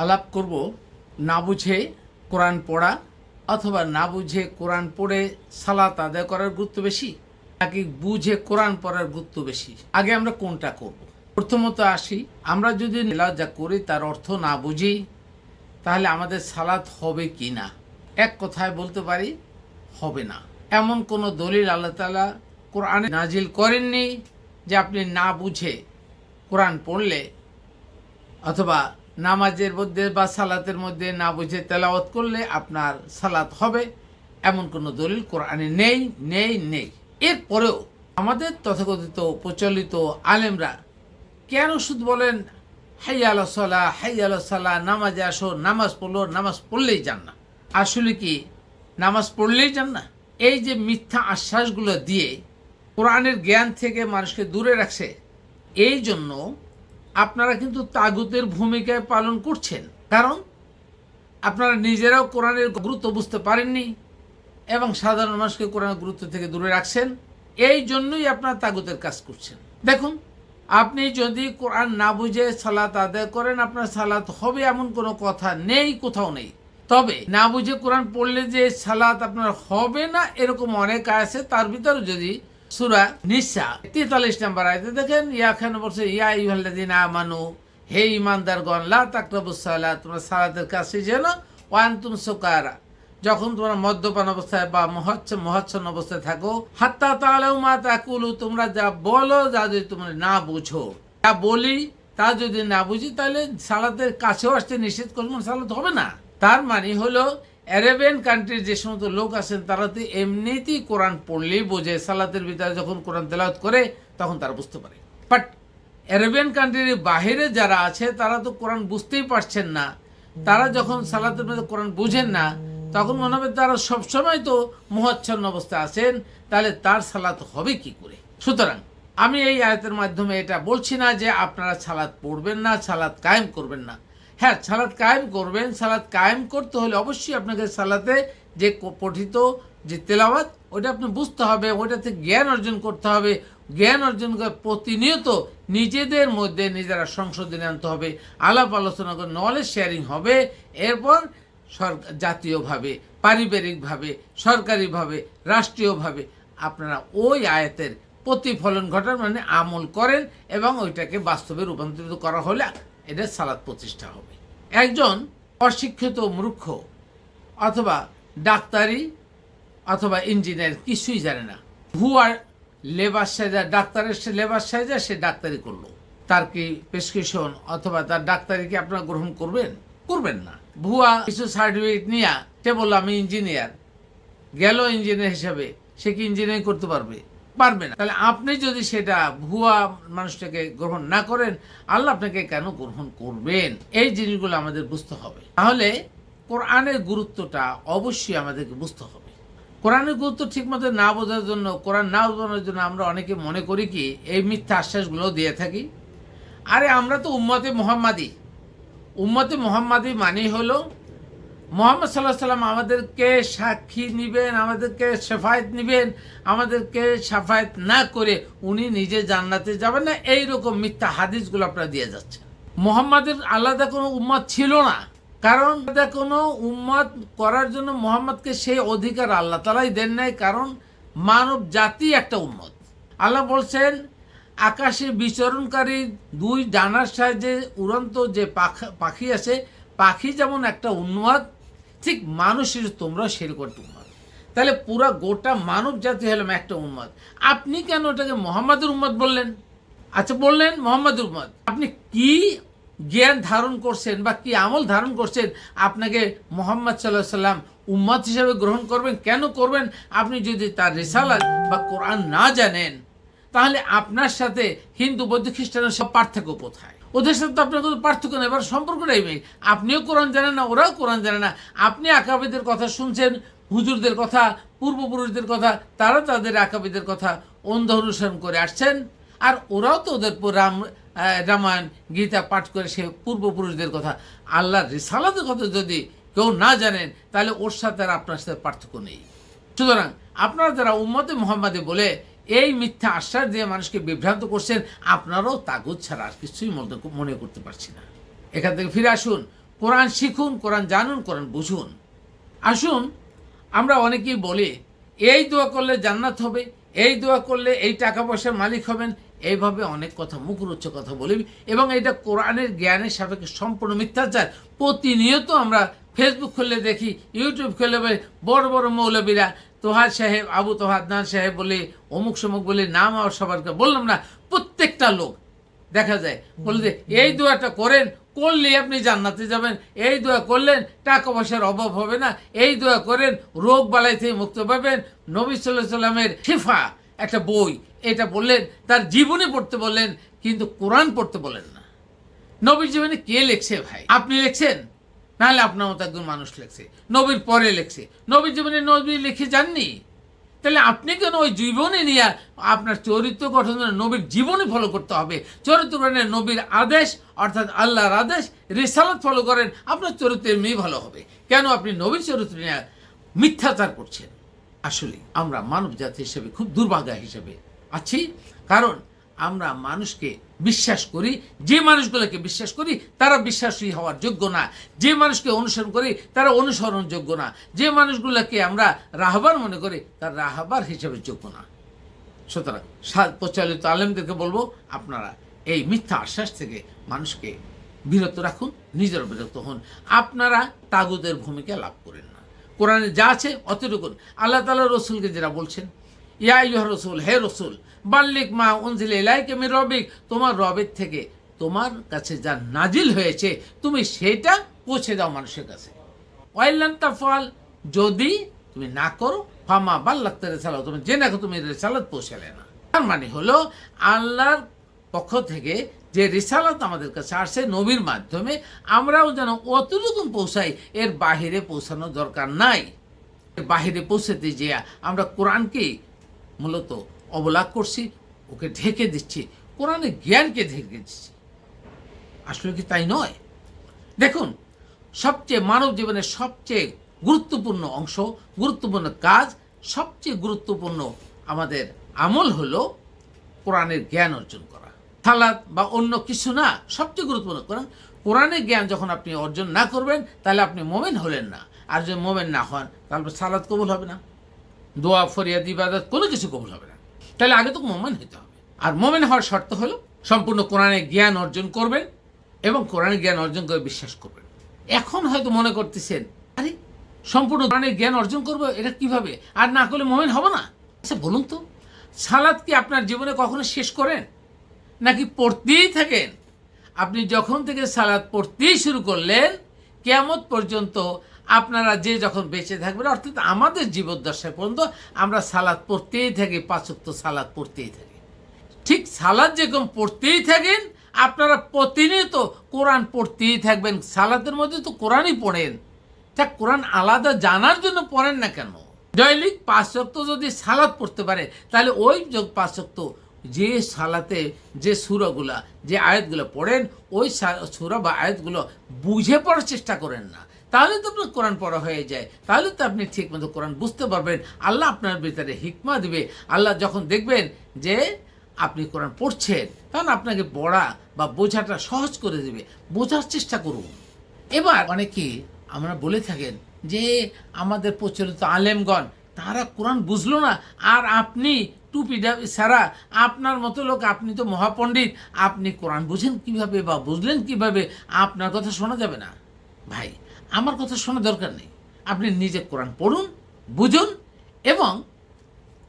আলাপ করব, না বুঝে কোরআন পড়া অথবা না বুঝে কোরআন পড়ে সালাত আদায় করার গুরুত্ব বেশি, নাকি বুঝে কোরআন পড়ার গুরুত্ব বেশি? আগে আমরা কোনটা করব? প্রথমত আসি, আমরা যদি যা করি তার অর্থ না বুঝি, তাহলে আমাদের সালাত হবে কি না? এক কথায় বলতে পারি, হবে না। এমন কোনো দলিল আল্লাহ তালা কোরআনে নাজিল করেননি যে আপনি না বুঝে কোরআন পড়লে অথবা নামাজের মধ্যে বা সালাতের মধ্যে না বুঝে তেলাওয়াত করলে আপনার সালাত হবে। এমন কোনো দলিল কোরআনে নেই নেই নেই। এরপরেও আমাদের তথাকথিত, প্রচলিত আলেমরা কেন শুধু বলেন হাই আলো সালা হাই আলো সালা নামাজে আসো, নামাজ পড়ল নামাজ পড়লেই যান না আসলে কি নামাজ পড়লেই যান না এই যে মিথ্যা আশ্বাসগুলো দিয়ে কোরআনের জ্ঞান থেকে মানুষকে দূরে রাখছে, এই জন্য আপনারা কিন্তু তাগুতের ভূমিকায় পালন করছেন। কারণ আপনারা নিজেরাও কোরআনের গুরুত্ব বুঝতে পারেননি এবং সাধারণ মানুষকে কোরআনের গুরুত্ব থেকে দূরে রাখছেন। এই জন্যই আপনারা তাগুতের কাজ করছেন। দেখুন, আপনি যদি কোরআন না বুঝে সালাত আদায় করেন, আপনার সালাত হবে এমন কোনো কথা নেই, কোথাও নেই। তবে না বুঝে কোরআন পড়লে যে সালাত আপনার হবে না, এরকম অনেক আছে, তার ভিতরে যদি সুরা নিসা, তেতাল্লিশ নাম্বার আয়তে দেখেন ইয়াখানে বলছে, ইয়া ইহাল্লাদিন আমানু, হে ইমানদারগণ লা তাকরাবুস তোমরা সালাতের কাছে যেন ওয়ান্তুম সুকারা। যখন তোমরা মদ্যপান অবস্থায় বা মহচ্ছ, মহাচ্ছন্ন অবস্থায় থাকো, হাত্তা তালাউ মা তাকুলু, তোমরা যা বলো, যা যদি তোমরা না বুঝো। যা বলি, তা যদি না বুঝি, তাহলে সালাতের কাছেও আসতে নিষেধ করব, সালাত হবে না। তার মানে হলো অ্যারেবিয়ান কান্ট্রির যে সমস্ত লোক আছেন, তারা তো এমনিতেই কোরআন পড়লেই বোঝে, সালাতের ভিতরে যখন কোরআন তেলাওয়াত করে, তখন তারা বুঝতে পারে। বাট অ্যারেবিয়ান কান্ট্রির বাহিরে যারা আছে, তারা তো কোরআন বুঝতেই পারছেন না। তারা যখন সালাতের মধ্যে কোরআন বুঝেন না, তখন মনে হবে তারা সবসময় তো মোহাচ্ছন্ন অবস্থায় আছেন, তাহলে তার সালাত হবে কি করে? সুতরাং আমি এই আয়তের মাধ্যমে এটা বলছি না যে আপনারা সালাদ পড়বেন না সালাদ কায়েম করবেন না। হ্যাঁ সালাদ কায়েম করবেন। সালাদ কায়েম করতে হলে অবশ্যই আপনাকে সালাতে যে পঠিত যে তেলাওয়াত ওটা আপনি বুঝতে হবে ওটাতে জ্ঞান অর্জন করতে হবে। জ্ঞান অর্জন করে প্রতিনিয়ত নিজেদের মধ্যে নিজেরা সংশোধনে আনতে হবে। আলাপ আলোচনা করে নলেজ শেয়ারিং হবে। এরপর সরকার জাতীয়ভাবে, পারিবারিকভাবে, সরকারিভাবে, রাষ্ট্রীয়ভাবে আপনারা ওই আয়াতের প্রতিফলন ঘটান মানে আমল করেন এবং ওইটাকে বাস্তবে রূপান্তরিত করা হলে এটা সালাদ প্রতিষ্ঠা হবে। একজন অশিক্ষিত মূর্খ অথবা ডাক্তারি অথবা ইঞ্জিনিয়ার কিছুই জানে না। ভুয়া লেবার সাজা ডাক্তারের সে লেবার সাজা সে ডাক্তারি করল। তার কি প্রেসক্রিপশন অথবা তার ডাক্তারি কি আপনারা গ্রহণ করবেন? করবেন না। ভুয়া কিছু সার্টিফিকেট নিয়ে, সে বলল, আমি ইঞ্জিনিয়ার গেল ইঞ্জিনিয়ার হিসাবে। সে কি ইঞ্জিনিয়ারিং করতে পারবে? পারবে না। তাহলে আপনি যদি সেটা ভুয়া মানুষটাকে গ্রহণ না করেন, আল্লাহ আপনাকে কেন গ্রহণ করবেন? এই জিনিসগুলো আমাদের বুঝতে হবে। তাহলে কোরআনের গুরুত্বটা অবশ্যই আমাদেরকে বুঝতে হবে। কোরআনের গুরুত্ব ঠিকমতো না বোঝার জন্য, কোরআন না বোঝানোর জন্য আমরা অনেকে মনে করি কি, এই মিথ্যা আশ্বাসগুলো দিয়ে থাকি। আরে আমরা তো উম্মতে মোহাম্মাদি। উম্মতে মোহাম্মাদি মানেই হলো মোহাম্মদ সাল্লাহ সাল্লাম আমাদেরকে সাক্ষী নিবেন, আমাদেরকে শেফায়েত নিবেন, আমাদেরকে সাফায়েত না করে উনি নিজে জান্নাতে যাবেন না। এই রকম মিথ্যা হাদিসগুলো আপনারা দিয়ে যাচ্ছেন। মোহাম্মদের আলাদা কোনো উম্মত ছিল না। কারণ আলাদা কোনো উম্মত করার জন্য মোহাম্মদকে সেই অধিকার আল্লাহ তালাই দেন নাই। কারণ মানব জাতি একটা উম্মত। আল্লাহ বলছেন, আকাশে বিচরণকারী দুই ডানার সাহায্যে উড়ন্ত যে পাখা পাখি আছে, পাখি যেমন একটা উন্মাদ ঠিক মানুষের তোমরা সেরকম উন্মাদ। তাহলে পুরা গোটা মানব জাতি হলাম একটা উন্মাদ। আপনি কেন ওটাকে মোহাম্মদের উম্মত বললেন? আচ্ছা বললেন মোহাম্মদের উম্মত আপনি কি জ্ঞান ধারণ করছেন বা কি আমল ধারণ করছেন আপনাকে মোহাম্মদ সাল্লাহ সাল্লাম উম্মত হিসেবে গ্রহণ করবেন? কেন করবেন? আপনি যদি তার রেসালাত বা কোরআন না জানেন, তাহলে আপনার সাথে হিন্দু, বৌদ্ধ, খ্রিস্টানের সব পার্থক্য কোথায়? ওদের সাথে তো আপনার কোনো পার্থক্য নেই, এবার সম্পর্কটাই নেই আপনিও কোরআন জানেন না, ওরাও কোরআন জানে না। আপনি আকাবিদের কথা শুনছেন, হুজুরদের কথা, পূর্বপুরুষদের কথা, তারা তাদের আকাবিদের কথা অন্ধ অনুসরণ করে আসছেন। আর ওরাও তো ওদের রাম রামায়ণ, গীতা পাঠ করে সে পূর্বপুরুষদের কথা। আল্লাহর রিসালাতের কথা যদি কেউ না জানেন, তাহলে ওর সাথে আর আপনার সাথে পার্থক্য নেই। সুতরাং আপনারা যারা উম্মতে মোহাম্মদে বলে এই মিথ্যা আশ্বাস দিয়ে মানুষকে বিভ্রান্ত করছেন, আপনারাও তাগুদ ছাড়া আর কিছুই মনে- করতে পারছি না। এখান থেকে ফিরে আসুন। কোরআন শিখুন, কোরআন জানুন, কোরআন বুঝুন। আসুন, আমরা অনেকেই বলি, এই দোয়া করলে জান্নাত হবে, এই দোয়া করলে এই টাকা পয়সার মালিক হবেন। এইভাবে অনেক কথা মুখরোচ্চ কথা বলি। এবং এটা কোরআনের জ্ঞানের সাপেক্ষে সম্পূর্ণ মিথ্যাচার। প্রতিনিয়ত আমরা ফেসবুক খুললে দেখি ইউটিউব খুললে বড় বড় মৌলবীরা তোহার সাহেব, আবু তোহাদ নান সাহেব বলে, অমুক সমুক বলে নাম আর সবারকে বললাম না, প্রত্যেকটা লোক, দেখা যায়, বলে যে, এই দোয়াটা করেন করলে আপনি জান্নাতে যাবেন, এই দোয়া করলেন, টাকা পয়সার অভাব হবে না, এই দোয়া করেন, রোগ বালাই থেকে মুক্ত পাবেন, নবী সাল্লাহ সাল্লামের শিফা, একটা বই, এটা বললেন, তার জীবনী পড়তে বললেন, কিন্তু কোরআন পড়তে বলেন না। নবীর জীবনে কে লেখছে ভাই? আপনি লেখছেন? নাহলে আপনার মতো একজন মানুষ লেখছে, নবীর পরে লেখছে। নবীর জীবনে নবী লিখে যাননি। তাহলে আপনি কেন ওই জীবনে নিয়ে আপনার চরিত্র গঠন নবীর জীবনে ফলো করতে হবে? চরিত্র গঠনে নবীর আদেশ, অর্থাৎ আল্লাহর আদেশ, রেসালত ফলো করেন, আপনার চরিত্র এমনি ভালো হবে। কেন আপনি নবীর চরিত্র নিয়ে মিথ্যাচার করছেন? আসলে আমরা মানব জাতি হিসেবে খুব দুর্ভাগা হিসেবে আছি। কারণ আমরা মানুষকে বিশ্বাস করি, যে মানুষগুলোকে বিশ্বাস করি, তারা বিশ্বাসী হওয়ার যোগ্য না। যে মানুষকে অনুসরণ করি, তারা অনুসরণযোগ্য না। যে মানুষগুলোকে আমরা রাহবার মনে করি, তারা রাহবার হিসেবে যোগ্য না। সুতরাং প্রচলিত আলেমদেরকে বলব, আপনারা এই মিথ্যা আশ্বাস থেকে মানুষকে বিরত রাখুন, নিজের বিরত হন। আপনারা তাগুদের ভূমিকা লাভ করেন না। কোরআনে যা আছে, অতটুকুন। আল্লাহ তালা রসুলকে যারা বলছেন ইয়া রসুল, হে রসুল বাল্লিক মা উনজিল এলাইকে মি রবিক তোমার রবের থেকে তোমার কাছে যা নাজিল হয়েছে, তুমি সেটা পৌঁছে দাও মানুষের কাছে। ওয়াইলান তাফাল যদি তুমি না করো, ফামা বাল্লাক্তে রেসালাত তুমি যে দেখো তুমি রেসালাত পৌঁছালে না। তার মানে হলো, আল্লাহর পক্ষ থেকে যে রিসালাত আমাদের কাছে আসছে নবীর মাধ্যমে, আমরাও যেন অতটুকু পৌঁছাই, এর বাহিরে পৌঁছানোর দরকার নাই। এর বাহিরে পৌঁছাতে যে আমরা কোরআনকে মূলত অবলাপ করছি, ওকে ঢেকে দিচ্ছি কোরআনের জ্ঞানকে ঢেকে দিচ্ছি। আসলে কি তাই নয়? দেখুন, সবচেয়ে মানব জীবনের সবচেয়ে গুরুত্বপূর্ণ অংশ, গুরুত্বপূর্ণ কাজ, সবচেয়ে গুরুত্বপূর্ণ আমাদের আমল হলো কোরআনের জ্ঞান অর্জন করা। সালাদ বা অন্য কিছু না, সবচেয়ে গুরুত্বপূর্ণ কোরআন। কোরআনের জ্ঞান যখন আপনি অর্জন না করবেন, তাহলে আপনি মোমেন হলেন না। আর যদি মোমেন না হন, তাহলে সালাদ কবুল হবে না। দোয়া, ফরিয়াদ, ইবাদত, কোনো কিছু কবুল হবে না। তাহলে আগে তো মোমেন হতে হবে। আর মোমেন হওয়ার শর্ত হলো সম্পূর্ণ কোরআনে জ্ঞান অর্জন করবেন এবং কোরআনে জ্ঞান অর্জন করে বিশ্বাস করবেন। এখন হয়তো মনে করতেছেন, আরে, সম্পূর্ণ কোরআনের জ্ঞান অর্জন করব, এটা কীভাবে? আর না করলে মোমেন হবে না? আচ্ছা বলুন তো সালাদ কি আপনার জীবনে কখনো শেষ করেন? নাকি পড়তেই থাকেন? আপনি যখন থেকে সালাদ পড়তেই শুরু করলেন কেমত পর্যন্ত আপনারা যে যখন বেঁচে থাকবেন, অর্থাৎ আমাদের জীবদ্দশায় পর্যন্ত আমরা সালাদ পড়তেই থাকি, পাঁচক্ত সালাদ পড়তেই থাকি। ঠিক সালাদ যেরকম পড়তেই থাকেন, আপনারা প্রতিনিয়ত কোরআন পড়তেই থাকবেন। সালাদের মধ্যে তো কোরআনই পড়েন। তা কোরআন আলাদা জানার জন্য পড়েন না কেন? দৈনিক পাঁচ শক্ত যদি সালাদ পড়তে পারে, তাহলে ওই যোগ পাঁচক্ত যে সালাতে যে সুরাগুলা, যে আয়াতগুলো পড়েন, ওই সুরা বা আয়াতগুলো বুঝে পড়ার চেষ্টা করেন না। তাহলে তো আপনার কোরআন পড়া হয়ে যায়। তাহলে তো আপনি ঠিক মতো কোরআন বুঝতে পারবেন। আল্লাহ আপনার ভিতরে হিকমা দিবে। আল্লাহ যখন দেখবেন যে আপনি কোরআন পড়ছেন, তখন আপনাকে পড়া বা বোঝাটা সহজ করে দেবে। বোঝার চেষ্টা করুন। এবার অনেকে আমরা বলে থাকেন যে, আমাদের প্রচলিত আলেমগণ, তারা কোরআন বুঝলো না। আর আপনি টুপি সারা আপনার মতো লোক, আপনি তো মহাপণ্ডিত, আপনি কোরআন বুঝেন কীভাবে বা বুঝলেন কীভাবে, আপনার কথা শোনা যাবে না। ভাই আমার কথা শোনা দরকার নেই। আপনি নিজে কোরআন পড়ুন, বুঝুন এবং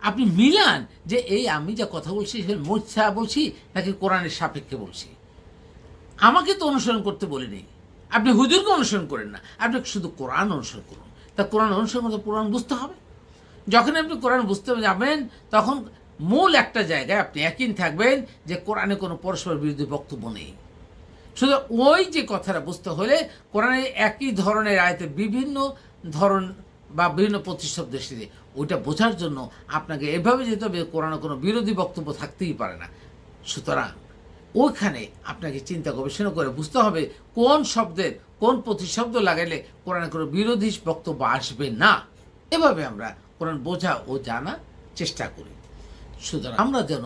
আপনি মিলান যে এই আমি যা কথা বলছি সে মোচ্ছা বলছি নাকি কোরআনের সাপেক্ষে বলছি। আমাকে তো অনুসরণ করতে বলিনি। আপনি হুজুরকে অনুসরণ করেন না। আপনি শুধু কোরআন অনুসরণ করুন। তা কোরআন অনুসরণ করতে কোরআন বুঝতে হবে। যখন আপনি কোরআন বুঝতে যাবেন, তখন মূল একটা জায়গায় আপনি একই থাকবেন যে কোরআনে কোনো পরস্পর বিরোধী বক্তব্য নেই। শুধু ওই যে কথাটা বুঝতে হলে কোরআনে একই ধরনের আয়তে বিভিন্ন ধরন বা বিভিন্ন প্রতিশব্দ এসেছে ওইটা বোঝার জন্য আপনাকে এভাবে যেতে হবে, কোরআনে কোনো বিরোধী বক্তব্য থাকতেই পারে না। সুতরাং ওইখানে আপনাকে চিন্তা গবেষণা করে বুঝতে হবে কোন শব্দের কোন প্রতিশব্দ লাগাইলে কোরআনে কোনো বিরোধী বক্তব্য আসবে না। এভাবে আমরা কোরআন বোঝা ও জানা চেষ্টা করি। সুতরাং আমরা যেন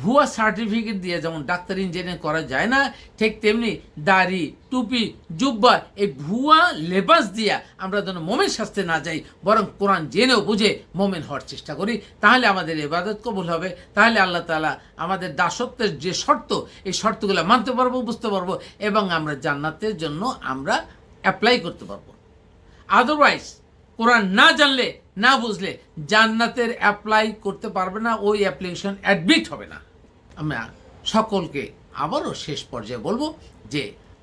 ভুয়া সার্টিফিকেট দিয়ে যেমন ডাক্তার ইঞ্জিনিয়ার করা যায় না, ঠিক তেমনি দাড়ি, টুপি, জুব্বা, এই ভুয়া লেবাস দিয়া আমরা যেন মোমেন শাস্তে না যাই, বরং কোরআন জেনেও বুঝে মোমেন হওয়ার চেষ্টা করি, তাহলে আমাদের এবাদত কবুল হবে, তাহলে আল্লাহ তালা আমাদের দাসত্বের যে শর্ত, এই শর্তগুলো মানতে পারব, বুঝতে পারব, এবং আমরা জান্নাতের জন্য আমরা অ্যাপ্লাই করতে পারব। আদারওয়াইজ কোরআন না জানলে, না বুঝলে জান্নাতের অ্যাপ্লাই করতে পারবে না, ওই অ্যাপ্লিকেশন অ্যাডমিট হবে না। আমরা সকলকে আবারও শেষ পর্যায়ে বলব যে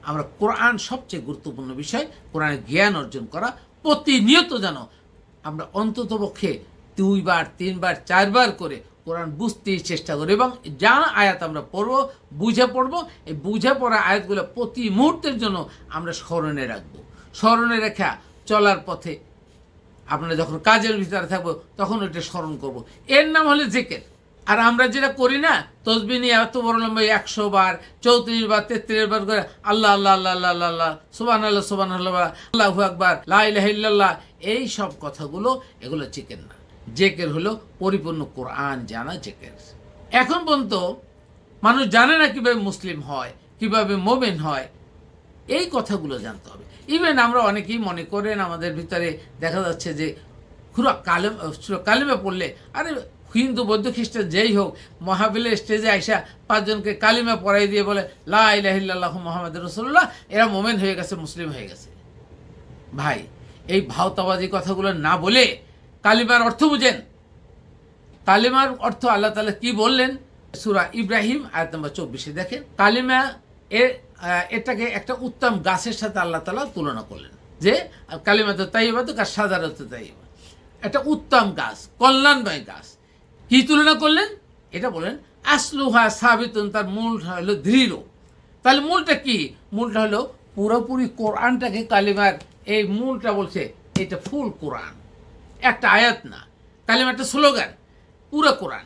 আমরা কোরআন সবচেয়ে গুরুত্বপূর্ণ বিষয় কোরআনের জ্ঞান অর্জন করা প্রতিনিয়ত যেন আমরা অন্ততপক্ষে দুইবার, তিনবার, চারবার করে কোরআন বুঝতেই চেষ্টা করি এবং যা আয়াত আমরা পড়ব, বুঝে পড়ব, এই বুঝে পড়া আয়াতগুলো প্রতি মুহূর্তের জন্য আমরা স্মরণে রাখব। স্মরণে রেখা চলার পথে আপনারা যখন কাজের ভিতরে থাকব, তখন ওইটা স্মরণ করব। এর নাম হলো জেকের। আর আমরা যেটা করি না, তসবি নিয়ে এত বড় লম্বা একশো বার, চৌত্রিশ বার, তেত্রিশ বার করে আল্লাহ আল্লাহ আল্লাহ আল্লাহ আল্লাহ সুবান আল্লাহ সুবান আল্লাহ, আল্লাহু আকবার লাইল্লাহ এই সব কথাগুলো, এগুলো চিকেন না। জেকের হলো পরিপূর্ণ কোরআন জানা জেকের। এখন পর্যন্ত মানুষ জানে না কীভাবে মুসলিম হয়, কীভাবে মোমেন হয়, এই কথাগুলো জানতে হবে। ইভেন আমরা অনেকেই মনে করেন আমাদের ভিতরে দেখা যাচ্ছে যে খুরা কালেম কালেমে পড়লে, আরে হিন্দু, বৌদ্ধ, খ্রিস্টান যেই হোক মহাবিলের স্টেজে আইসা পাঁচজনকে কালিমা পড়াই দিয়ে বলে লাহ মোহাম্মদ রসুল্লাহ এরা মোমেন হয়ে গেছে, মুসলিম হয়ে গেছে। ভাই, এই ভাওতাবাদী কথাগুলো না বলে কালিমার অর্থ বুঝেন। কালিমার অর্থ আল্লাহ তালা কি বললেন? সুরা ইব্রাহিম, আয়াত নম্বর চব্বিশে দেখেন, কালিমা এর এটাকে একটা উত্তম গাছের সাথে আল্লাহ তালা তুলনা করলেন। যে কালিমা তো তাইবা তো গাছ সাধারণত তাইবা একটা উত্তম গাছ, কল্যাণময় গাছ। কি তুলনা করলেন? এটা বলেন আসলুহা সাবিতুন তার মূলটা হলো দৃঢ়। তাহলে মূলটা কি? মূলটা হলো পুরোপুরি কোরআনটাকে কালিমার, এই মূলটা বলছে, এটা ফুল কোরআন। একটা আয়াত না। কালিমা একটা স্লোগান, পুরো কোরআন।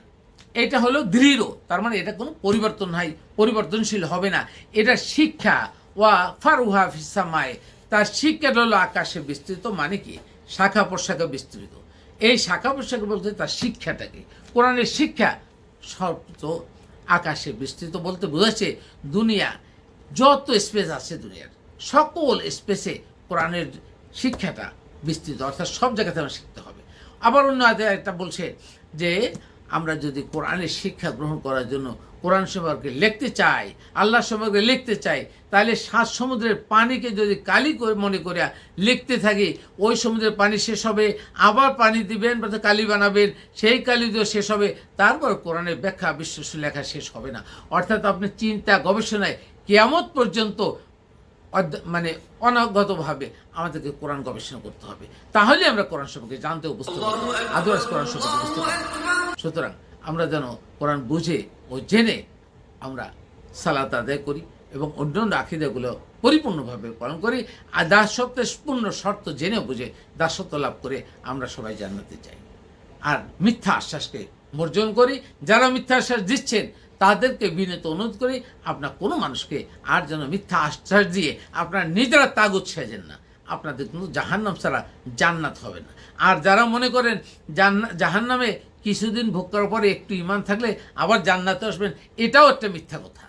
এটা হলো দৃঢ়। তার মানে এটা কোনো পরিবর্তন হয় পরিবর্তনশীল হবে না। এটা শিক্ষা। ওয়া ফারুহা ফিসামায় তার শিক্ষাটা হলো আকাশে বিস্তৃত মানে কি? শাখা প্রশাখা বিস্তৃত। এই শাখা প্রশাখা বলতে তার শিক্ষাটাকে। কোরআনের শিক্ষা সব তো আকাশে বিস্তৃত বলতে বোঝাচ্ছে দুনিয়া, যত স্পেস আছে দুনিয়ার, সকল স্পেসে কোরআনের শিক্ষাটা বিস্তৃত। অর্থাৎ সব জায়গাতে আমরা শিখতে হবে। আবার অন্য একটা বলছে যে আমরা যদি কোরআনের শিক্ষা গ্রহণ করার জন্য কোরআন সম্পর্কে লিখতে চাই, আল্লাহ সম্পর্কে লিখতে চাই, তাহলে সাত সমুদ্রের পানিকে যদি কালি মনে করিয়া লিখতে থাকি, ওই সমুদ্রের পানি শেষ হবে, আবার পানি দিবেন, বা কালি বানাবেন, সেই কালি দিয়ে শেষ হবে, তারপর কোরআনের ব্যাখ্যা বিশ্লেষণ লেখা শেষ হবে না। অর্থাৎ আপনি চিন্তা গবেষণায় কেয়ামত পর্যন্ত মানে অনাগতভাবে আমাদেরকে কোরআন গবেষণা করতে হবে। তাহলে আমরা কোরআন সম্পর্কে জানতে বুঝতে পারব কোরআন সম্পর্কে বুঝতে পারব সুতরাং আমরা যেন কোরআন বুঝে ও জেনে আমরা সালাত আদায় করি এবং অন্যান্য আখিদাগুলো পরিপূর্ণভাবে পালন করি। আর দাসত্বের পূর্ণ শর্ত জেনে বুঝে দাসত্ব লাভ করে আমরা সবাই জানাতে চাই আর মিথ্যা আশ্বাসকে বর্জন করি। যারা মিথ্যা আশ্বাস দিচ্ছেন তাদেরকে বিনীত অনুরোধ করি, আপনার কোনো মানুষকে আর যেন মিথ্যা আশ্বাস দিয়ে আপনার নিজেরা তাগুত সেজেন না। আপনাদের কিন্তু জাহান্নাম ছাড়া জান্নাত হবে না। আর যারা মনে করেন জান্না, জাহান্নামে কিছুদিন ভোগ করার পরে একটু ইমান থাকলে আবার জান্নাতে আসবেন, এটাও একটা মিথ্যা কথা।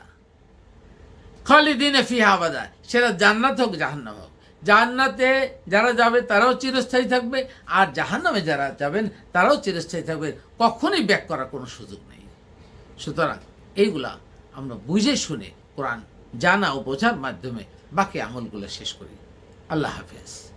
খালিদিনে ফিহা আবাদা, সেটা জান্নাত হোক, জাহান্নাম হোক। জান্নাতে যারা যাবে তারাও চিরস্থায়ী থাকবে, আর জাহান্নামে যারা যাবেন তারাও চিরস্থায়ী থাকবে। কখনোই ব্যাক করার কোনো সুযোগ নেই। সুতরাং এইগুলা আমরা বুঝে শুনে কোরআন জানা ও বোঝার মাধ্যমে বাকি আমলগুলো শেষ করি। আল্লাহ হাফেজ।